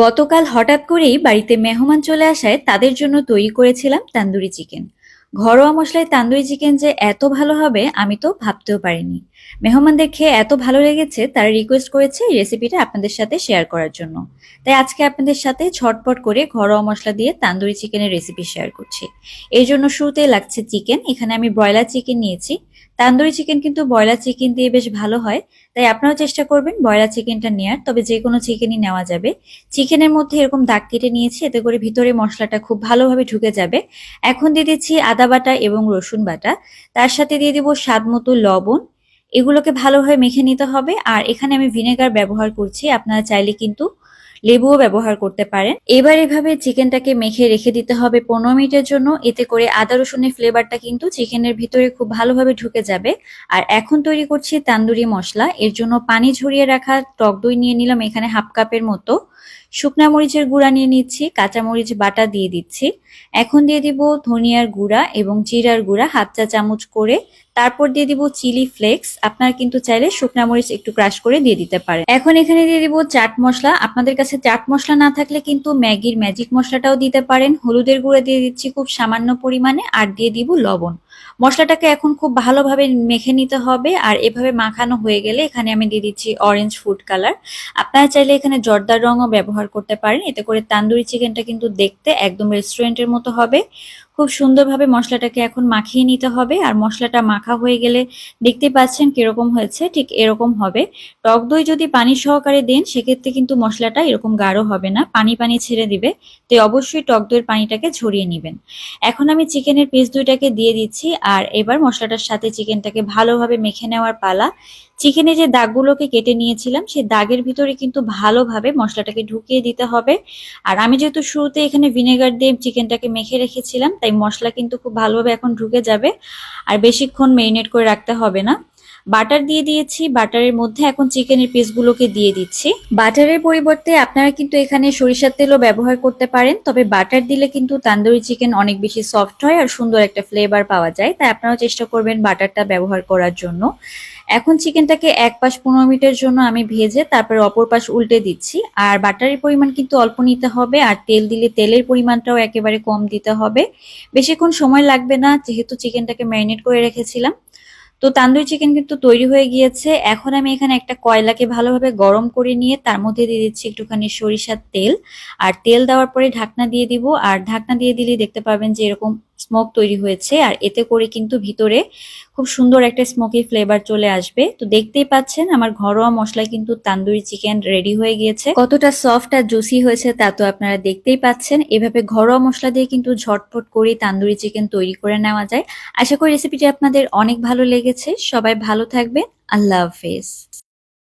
গতকাল হঠাৎ করেই বাড়িতে মেহমান চলে আসায় তাদের জন্য তৈরি করেছিলাম তান্দুরি চিকেন। ঘরোয়া মশলায় তান্দুরি চিকেন যে এত ভালো হবে, আমি তো ভাবতেও পারিনি। মেহমানদের খেয়ে এত ভালো লেগেছে, তারা রিকোয়েস্ট করেছে এই রেসিপিটা আপনাদের সাথে শেয়ার করার জন্য। তাই আজকে আপনাদের সাথে ঝটপট করে ঘরোয়া মশলা দিয়ে তান্দুরি চিকেনের রেসিপি শেয়ার করছি। এই জন্য শুরুতে লাগছে চিকেন, এখানে আমি ব্রয়লার চিকেন নিয়েছি। তান্দুরি চিকেন কিন্তু ব্রয়লার চিকেন দিয়ে বেশ ভালো হয়, তাই আপনারাও চেষ্টা করবেন ব্রয়লার চিকেনটা নেওয়ার তবে যে কোনো চিকেনই নেওয়া যাবে। চিকেনের মধ্যে এরকম দাগ কেটে নিয়েছি, এতে করে ভিতরে মশলাটা খুব ভালোভাবে ঢুকে যাবে। এখন দিয়ে দিচ্ছি আদা বাটা এবং রসুন বাটা, তার সাথে দিয়ে দিব স্বাদ মতো লবণ। এগুলোকে ভালোভাবে মেখে নিতে হবে, আর এখানে আমি ভিনেগার ব্যবহার করছি, আপনারা চাইলে কিন্তু লেবুও ব্যবহার করতে পারেন। এবার এভাবে চিকেনটাকে মেখে রেখে দিতে হবে পনেরো মিনিটের জন্য। এতে করে আদা, রসুনের ফ্লেভারটা কিন্তু চিকেনের ভিতরে খুব ভালোভাবে ঢুকে যাবে। আর এখন তৈরি করছি তান্দুরি মশলা। এর জন্য পানি ঝরিয়ে রাখা টক দই নিয়ে নিলাম এখানে হাফ কাপের মতো। শুকনা মরিচের গুঁড়া নিয়ে নিচ্ছি, কাঁচা মরিচ বাটা দিয়ে দিচ্ছি। এখন দিয়ে দিব ধনিয়ার গুঁড়া এবং জিরার গুঁড়া হাফ চা চামচ করে। তারপর দিয়ে দিব চিলি ফ্লেক্স। আপনার কিন্তু চাইলে শুকনা মরিচ একটু ক্রাশ করে দিয়ে দিতে পারেন। এখন এখানে দিয়ে দিব চাট মশলা। আপনাদের কাছে চাট মশলা না থাকলে কিন্তু ম্যাগির ম্যাজিক মশলাটাও দিতে পারেন। হলুদের গুঁড়া দিয়ে দিচ্ছি খুব সামান্য পরিমাণে আর দিয়ে দিব লবণ। মশলাটাকে এখন খুব ভালোভাবে মেখে নিতে হবে আর এভাবে মাখানো হয়ে গেলে এখানে আমি দিয়ে দিচ্ছি অরেঞ্জ ফুড কালার আপনারা চাইলে এখানে জর্দার রঙও ব্যবহার করতে পারেন, এতে করে তান্দুরি চিকেনটা কিন্তু দেখতে একদম রেস্টুরেন্টের মতো হবে। খুব সুন্দরভাবে মশলাটাকে এখন মাখিয়ে নিতে হবে। আর মশলাটা মাখা হয়ে গেলে দেখতে পাচ্ছেন কীরকম হয়েছে, ঠিক এরকম হবে। টক দই যদি পানি সহকারে দেন, সেক্ষেত্রে কিন্তু মশলাটা এরকম গাঢ় হবে না, পানি পানি ছেড়ে দিবে। তো অবশ্যই টক দইয়ের পানিটাকে ঝরিয়ে নেবেন। এখন আমি চিকেনের পিস দুইটাকে দিয়ে দিচ্ছি, আর এবার মশলাটার সাথে চিকেনটাকে ভালোভাবে মেখে নেওয়ার পালা। চিকেনে যে দাগগুলোকে কেটে নিয়েছিলাম, সেই দাগের ভিতরে কিন্তু ভালোভাবে মশলাটাকে ঢুকিয়ে দিতে হবে। আর আমি যেহেতু শুরুতে এখানে ভিনেগার দিয়ে চিকেনটাকে মেখে রেখেছিলাম, তাই মশলা কিন্তু খুব ভালোভাবে এখন ঢুকে যাবে। আর বেশিক্ষণ মেরিনেট করে রাখতে হবে না। বাটার দিয়ে দিয়েছি। বাটারের মধ্যে এখন চিকেনের পিসগুলোকে দিয়ে দিচ্ছি। বাটারের পরিবর্তে আপনারা কিন্তু এখানে সরিষার তেলও ব্যবহার করতে পারেন, তবে বাটার দিলে কিন্তু তান্দুরি চিকেন অনেক বেশি সফট হয় আর সুন্দর একটা ফ্লেভার পাওয়া যায়। তাই আপনারাও চেষ্টা করবেন বাটারটা ব্যবহার করার জন্য। এখন চিকেনটাকে এক পাশ পনেরো মিনিটের জন্য আমি ভেজে তারপরে অপর পাশ উল্টে দিচ্ছি। আর বাটারের পরিমাণ কিন্তু অল্প নিতে হবে আর তেল দিলে তেলের পরিমাণটাও একেবারে কম দিতে হবে। বেশিক্ষণ সময় লাগবে না, যেহেতু চিকেনটাকে ম্যারিনেট করে রেখেছিলাম। তো তান্দুরি চিকেন কিন্তু তৈরি হয়ে গিয়েছে। এখন আমি এখানে একটা কয়লাকে ভালোভাবে গরম করে নিয়ে তার মধ্যে দিয়ে দিচ্ছি একটুখানি সরিষার তেল। আর তেল দেওয়ার পরে ঢাকনা দিয়ে দিব। আর ঢাকনা দিয়ে দিলে দেখতে পাবেন যে এরকম স্মোক তৈরি হয়েছে আর এতে করে কিন্তু ভিতরে খুব সুন্দর একটা স্মোকি ফ্লেভার চলে আসবে। তো দেখতেই পাচ্ছেন আমার ঘরোয়া মশলা কিন্তু তান্দুরি চিকেন রেডি হয়ে গিয়েছে। কতটা সফট আর জুসি হয়েছে তা তো আপনারা দেখতেই পাচ্ছেন। এভাবে ঘরোয়া মশলা দিয়ে কিন্তু ঝটপট করে তান্দুরি চিকেন তৈরি করে নেওয়া যায়। আশা করি রেসিপিটি আপনাদের অনেক ভালো লেগেছে। সবাই ভালো থাকবেন। আল্লাহ হাফেজ।